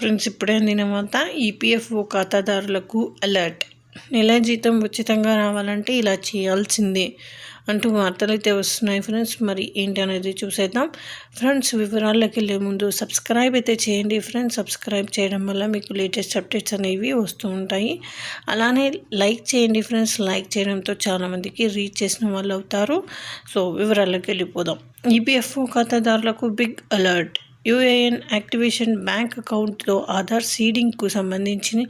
Friends ఇప్పుడే అందిన వార్త ఈపీఎఫ్ఓ ఖాతాదారులకు అలర్ట్. నెల జీతం ఉచితంగా రావాలంటే ఇలా చేయాల్సిందే అంటూ వార్తలు అయితే వస్తున్నాయి ఫ్రెండ్స్. మరి ఏంటి అనేది చూసేద్దాం. ఫ్రెండ్స్ వివరాల్లోకి వెళ్ళే ముందు సబ్స్క్రైబ్ అయితే చేయండి ఫ్రెండ్స్. సబ్స్క్రైబ్ చేయడం వల్ల మీకు లేటెస్ట్ అప్డేట్స్ అనేవి వస్తూ ఉంటాయి. అలానే లైక్ చేయండి ఫ్రెండ్స్. లైక్ చేయడంతో చాలామందికి రీచ్ చేసిన వాళ్ళు అవుతారు. సో వివరాల్లోకి వెళ్ళిపోదాం ఈపీఎఫ్ఓ ఖాతాదారులకు big alert. UAN activation bank అకౌంట్లో ఆధార్ సీడింగ్కు సంబంధించిన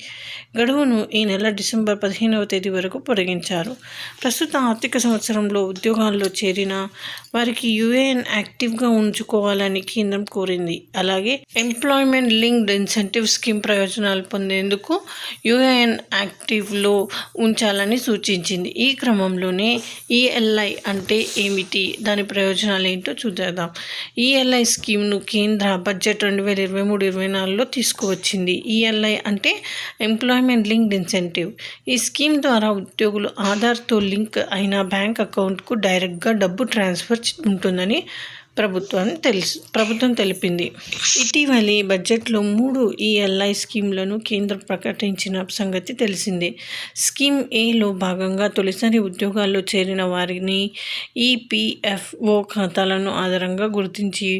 గడువును ఈ నెల డిసెంబర్ పదిహేనవ తేదీ వరకు పొడిగించారు. ప్రస్తుత ఆర్థిక సంవత్సరంలో ఉద్యోగాల్లో చేరిన వారికి యూఏఎన్ యాక్టివ్గా ఉంచుకోవాలని కేంద్రం కోరింది. అలాగే ఎంప్లాయ్మెంట్ లింక్డ్ ఇన్సెంటివ్ స్కీమ్ ప్రయోజనాలు పొందేందుకు యూఏఎన్ యాక్టివ్లో ఉంచాలని సూచించింది. ఈ క్రమంలోనే ఈఎల్ఐ అంటే ఏమిటి? దాని ప్రయోజనాలు ఏంటో చూద్దాం. ఈఎల్ఐ స్కీమ్ను కేంద్ర కేంద్ర బడ్జెట్ రెండు వేల ఇరవై మూడు ఇరవై నాలుగులో తీసుకువచ్చింది. ఈఎల్ఐ అంటే ఎంప్లాయ్మెంట్ లింక్డ్ ఇన్సెంటివ్ ఈ స్కీమ్ ద్వారా ఉద్యోగులు ఆధార్తో లింక్ అయిన బ్యాంక్ అకౌంట్కు డైరెక్ట్గా డబ్బు ట్రాన్స్ఫర్ ఉంటుందని ప్రభుత్వం తెలుసు ప్రభుత్వం తెలిపింది. ఇటీవలి బడ్జెట్లో మూడు ఈఎల్ఐ స్కీమ్లను కేంద్రం ప్రకటించిన సంగతి తెలిసిందే. స్కీమ్ ఏలో భాగంగా తొలిసారి ఉద్యోగాల్లో చేరిన వారిని ఈపీఎఫ్ఓ ఖాతాలను ఆధారంగా గుర్తించి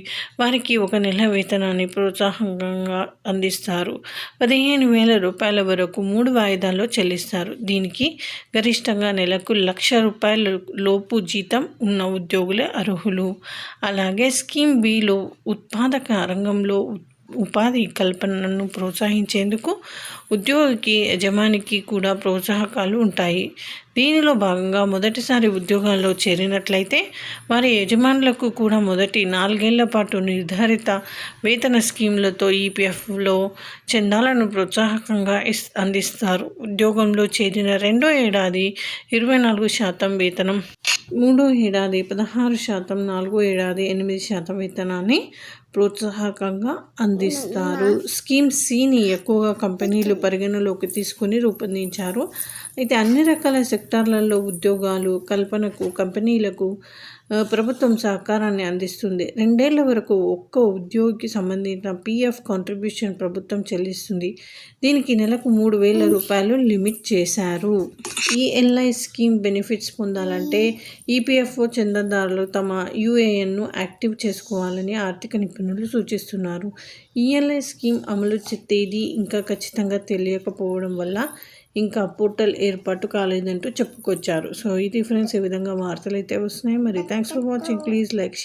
వారికి ఒక నెల వేతనాన్ని ప్రోత్సాహంగా అందిస్తారు. పదిహేను వేల రూపాయల వరకు మూడు వాయిదాల్లో చెల్లిస్తారు. దీనికి గరిష్టంగా నెలకు లక్ష రూపాయల లోపు జీతం ఉన్న ఉద్యోగులే అర్హులు. అలా అలాగే స్కీమ్ బిలో ఉత్పాదక రంగంలో ఉపాధి కల్పనను ప్రోత్సహించేందుకు ఉద్యోగికి యజమానికి కూడా ప్రోత్సాహకాలు ఉంటాయి. దీనిలో భాగంగా మొదటిసారి ఉద్యోగాల్లో చేరినట్లయితే వారి యజమానులకు కూడా మొదటి నాలుగేళ్ళ పాటు నిర్ధారిత వేతన స్కీములతో ఈపీఎఫ్లో చందాలను ప్రోత్సాహకంగా ఇస్ అందిస్తారు. ఉద్యోగంలో చేరిన రెండో ఏడాది ఇరవై నాలుగు శాతం వేతనం మూడో ఏడాది పదహారు శాతం నాలుగో ఏడాది ఎనిమిది శాతం విత్తనాన్ని ప్రోత్సాహకంగా అందిస్తారు. స్కీమ్ సిని ఎక్కువగా కంపెనీలు పరిగణలోకి తీసుకుని రూపొందించారు. అయితే అన్ని రకాల సెక్టార్లలో ఉద్యోగాలు కల్పనకు కంపెనీలకు ప్రభుత్వం సహకారాన్ని అందిస్తుంది. రెండేళ్ళ వరకు ఒక్క ఉద్యోగికి సంబంధించిన పీఎఫ్ కాంట్రిబ్యూషన్ ప్రభుత్వం చెల్లిస్తుంది. దీనికి నెలకు మూడు వేల రూపాయలు లిమిట్ చేశారు. ఈఎల్ఐ స్కీమ్ బెనిఫిట్స్ పొందాలంటే ఈపీఎఫ్ఓ చందాదారులు తమ యూఏఎన్ను యాక్టివ్ చేసుకోవాలని ఆర్థిక నిపుణులు సూచిస్తున్నారు. ఈఎల్ఐ స్కీమ్ అమలు తేదీ ఇంకా ఖచ్చితంగా తెలియకపోవడం వల్ల ఇంకా పోర్టల్ ఏర్పాటు కాలేదంటూ చెప్పుకొచ్చారు. సో ఇది ఫ్రెండ్స్ ఈ విధంగా వార్తలు అయితే వస్తున్నాయి. మరి thanks for watching. Please like share.